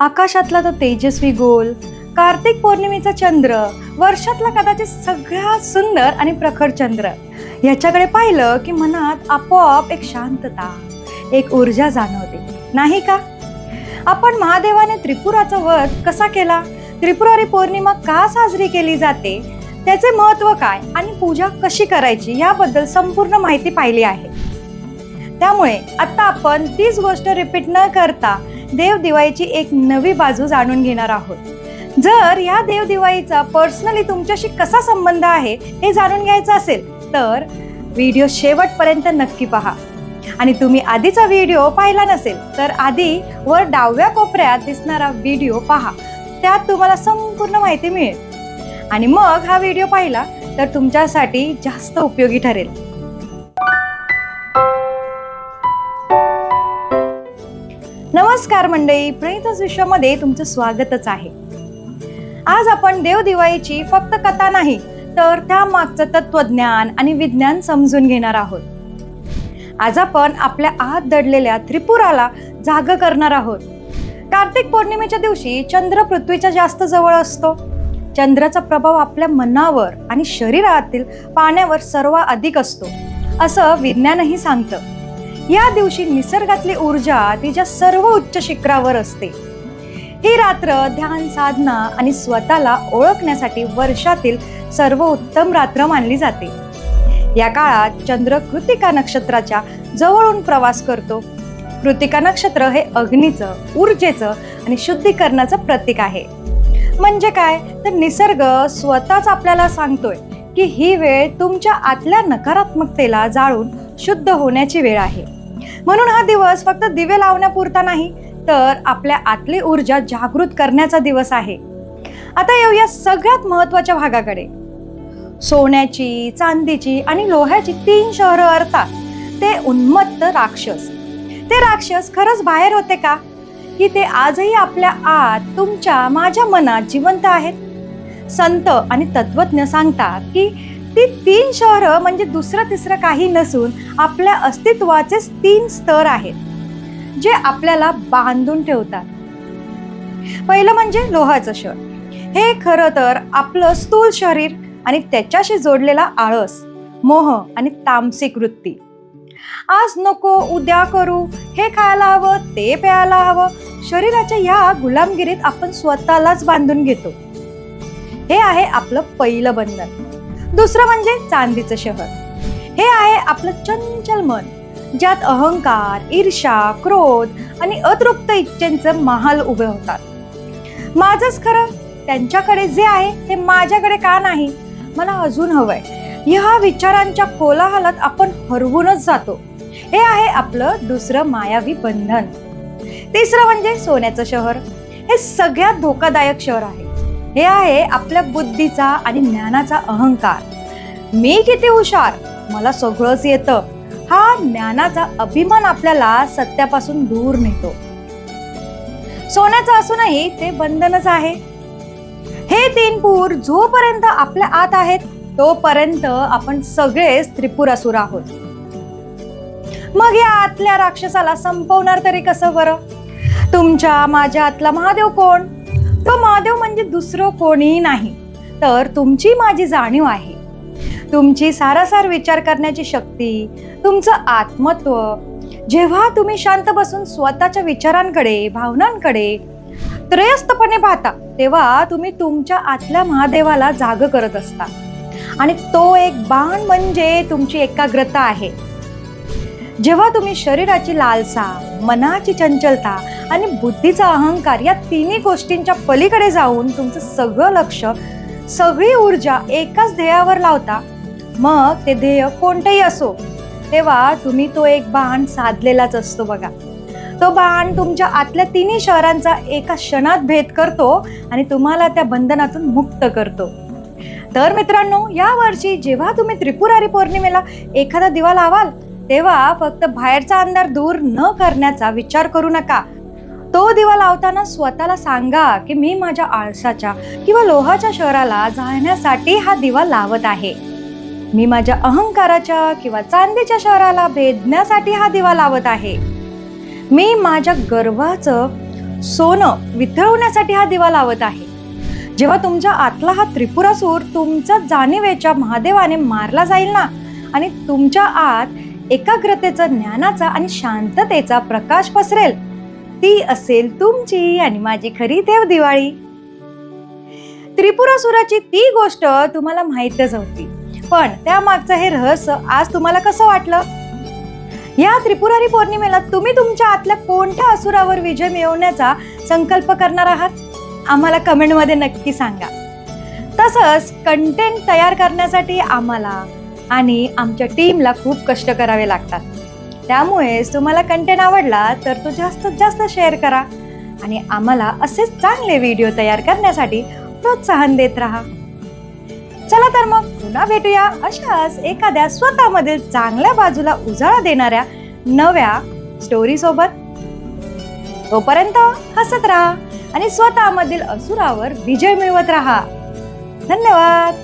आकाशातला तो तेजस्वी गोल कार्तिक पौर्णिमेचा चंद्र वर्षातला कदाचित सगळ्यात सुंदर आणि प्रखर चंद्र. याच्याकडे पाहिलं की मनात आपोआप एक शांतता एक ऊर्जा जाणवते. नाही का? आपण महादेवाने त्रिपुराचा वध कसा केला? त्रिपुरारी पौर्णिमा का साजरी केली जाते? त्याचे महत्त्व काय आणि पूजा कशी करायची याबद्दल संपूर्ण माहिती पाहिली आहे. त्यामुळे आता आपण तीच गोष्ट रिपीट न करता देव दिवाळीची एक नवी बाजू जाणून घेणार आहोत. जर या देव दिवाळीचा पर्सनली तुमच्याशी कसा संबंध आहे हे जाणून घ्यायचं असेल तर व्हिडिओ शेवटपर्यंत नक्की पहा. आणि तुम्ही आधीचा व्हिडिओ पाहिला नसेल तर आधी वर डाव्या कोपऱ्यात दिसणारा व्हिडिओ पहा. त्यात तुम्हाला संपूर्ण माहिती मिळेल. आणि मग हा व्हिडिओ पाहिला तर तुमच्यासाठी जास्त उपयोगी ठरेल. नमस्कार मंडळी. प्रणितच विश्वामध्ये तुमचं स्वागतच आहे. आज आपण देव दिवाळीची फक्त कथा नाही तर त्या मागचं तत्वज्ञान आणि विज्ञान समजून घेणार आहोत. आज आपण आपल्या आत दडलेल्या त्रिपुराला जाग करणार आहोत. कार्तिक पौर्णिमेच्या दिवशी चंद्र पृथ्वीच्या जास्त जवळ असतो. चंद्राचा प्रभाव आपल्या मनावर आणि शरीरातील पाण्यावर सर्व अधिक असतो असं विज्ञानही सांगतं. या दिवशी निसर्गातली ऊर्जा तिच्या सर्व उच्च शिखरावर असते. ही रात्र ध्यान साधना आणि स्वतःला ओळखण्यासाठी वर्षातील सर्व उत्तम रात्र मानली जाते. या काळात चंद्र कृतिका नक्षत्राच्या जवळून प्रवास करतो. कृतिका नक्षत्र हे अग्नीचं ऊर्जेचं आणि शुद्धीकरणाचं प्रतीक आहे. म्हणजे काय? तर निसर्ग स्वतःच आपल्याला सांगतोय की ही वेळ तुमच्या आतल्या नकारात्मकतेला जाळून शुद्ध होण्याची वेळ आहे. म्हणून हा दिवस फक्त दिवे लावण्यापुरता नाही तर आपल्या आतली ऊर्जा जागृत करण्याचा दिवस आहे. आता येऊया सगळ्यात महत्त्वाच्या भागाकडे. सोन्याची चांदीची आणि लोह्याची तीन शहरं अर्थात ते उन्मत्त राक्षस. ते राक्षस खरंच बाहेर होते का? की ते आजही आपल्या आत तुमच्या माझ्या मनात जिवंत आहेत? संत आणि तत्वज्ञ सांगतात की ती तीन शहरं म्हणजे दुसरं तिसरं काही नसून आपल्या अस्तित्वाचेच तीन स्तर आहेत जे आपल्याला बांधून ठेवतात. पहिलं म्हणजे लोहाचं शहर. हे खरं तर आपलं स्थूल शरीर आणि त्याच्याशी जोडलेला आळस मोह आणि तामसिक वृत्ती. आज नको उद्या करू हे खायला हवं ते प्यायला हवं. शरीराच्या या गुलामगिरीत आपण स्वतःलाच बांधून घेतो. हे आहे आपलं पहिलं बंधन. दुसरं म्हणजे चांदीचं शहर. हे आहे आपलं चंचल मन ज्यात अहंकार ईर्षा क्रोध आणि अतृप्त इच्छेंचं महाल उभे होतात. माझंच खरं त्यांच्याकडे जे आहे ते माझ्याकडे का नाही? मला अजून हवंय. ह्या विचारांच्या कोलाहलात आपण हरवूनच जातो. हे आहे आपलं दुसरं मायावी बंधन. तिसरं म्हणजे सोन्याचं शहर. हे सगळ्यात धोकादायक शहर आहे. हे आहे आपल्या बुद्धीचा आणि ज्ञानाचा अहंकार. मी किती हुशार? मला सगळंच येतं. हा ज्ञानाचा अभिमान आपल्याला सत्यापासून दूर नेतो. सोन्याचं असूनही ते बंधनच आहे. हे तीन पूर जोपर्यंत आपल्या आत आहेत तोपर्यंत आपण सगळेच त्रिपुर असुर आहोत. मग या आतल्या राक्षसाला संपवणार तरी कसं बरं? तुमच्या माझ्या आतला महादेव कोण? तो महादेव म्हणजे दुसरं कोणीही नाही. तर तुमची माझी जाणीव आहे. तुमची सारासार विचार करण्याची शक्ती तुमचं आत्मत्व जेव्हा तुम्ही शांत बसून स्वतःच्या विचारांकडे भावनांकडे त्रयस्थपणे पाहता तेव्हा तुम्ही तुमच्या आतल्या महादेवाला जाग करत असता. आणि तो एक बाण म्हणजे तुमची एकाग्रता आहे. जेव्हा तुम्ही शरीराची लालसा मनाची चंचलता आणि बुद्धीचा अहंकार या तिन्ही गोष्टींच्या पलीकडे जाऊन तुमचं सगळं लक्ष सगळी ऊर्जा एकाच ध्येयावर लावता मग ते ध्येय कोणतेही असो तेव्हा तुम्ही तो एक बाण साधलेलाच असतो बघा. तो बाण तुमच्या आतल्या तिन्ही शहरांचा एका क्षणात भेद करतो आणि तुम्हाला त्या बंधनातून मुक्त करतो. तर मित्रांनो या वर्षी जेव्हा तुम्ही त्रिपुरारी पौर्णिमेला एखादा दिवा लावाल तेव्हा फक्त बाहेरचा अंधार दूर न करण्याचा विचार करू नका. तो दिवा लावताना स्वतःला सांगा की मी माझ्या आळसाच्या किंवा लोहाच्या शहराला जाण्यासाठी हा दिवा लावत आहे. मी माझ्या अहंकाराच्या किंवा चांदीच्या शहराला भेदण्यासाठी हा दिवा लावत आहे. मी माझ्या गर्वाचं सोनं वितळवण्यासाठी हा दिवा लावत आहे. जेव्हा तुमच्या आतला हा त्रिपुरासूर तुमच्या जाणीवेच्या महादेवाने मारला जाईल ना आणि तुमच्या आत एकाग्रतेचा ज्ञानाचा आणि शांततेचा प्रकाश पसरेल. ती असेल तुमची आणि माझी खरी देव दिवाळी. त्रिपुरासुराची ती गोष्ट तुम्हाला माहीतच होती. पण त्यामागचं हे रहस्य आज तुम्हाला कसं वाटलं? या त्रिपुरारी पौर्णिमेला तुम्ही तुमच्या आतल्या कोणत्या असुरावर विजय मिळवण्याचा संकल्प करणार आहात? आम्हाला कमेंटमध्ये नक्की सांगा. तसंच कंटेंट तयार करण्यासाठी आम्हाला आणि आमच्या टीमला खूप कष्ट करावे लागतात. त्यामुळेच तुम्हाला कंटेंट आवडला तर तो जास्तीत जास्त शेअर करा. आणि आम्हाला असेच चांगले व्हिडिओ तयार करण्यासाठी प्रोत्साहन देत राहा. चला तर मग पुन्हा भेटूया अशाच एखाद्या स्वतःमधील चांगल्या बाजूला उजाळा देणाऱ्या नव्या स्टोरी सोबत. तोपर्यंत हसत राहा आणि स्वतःमधील असुरावर विजय मिळवत राहा. धन्यवाद!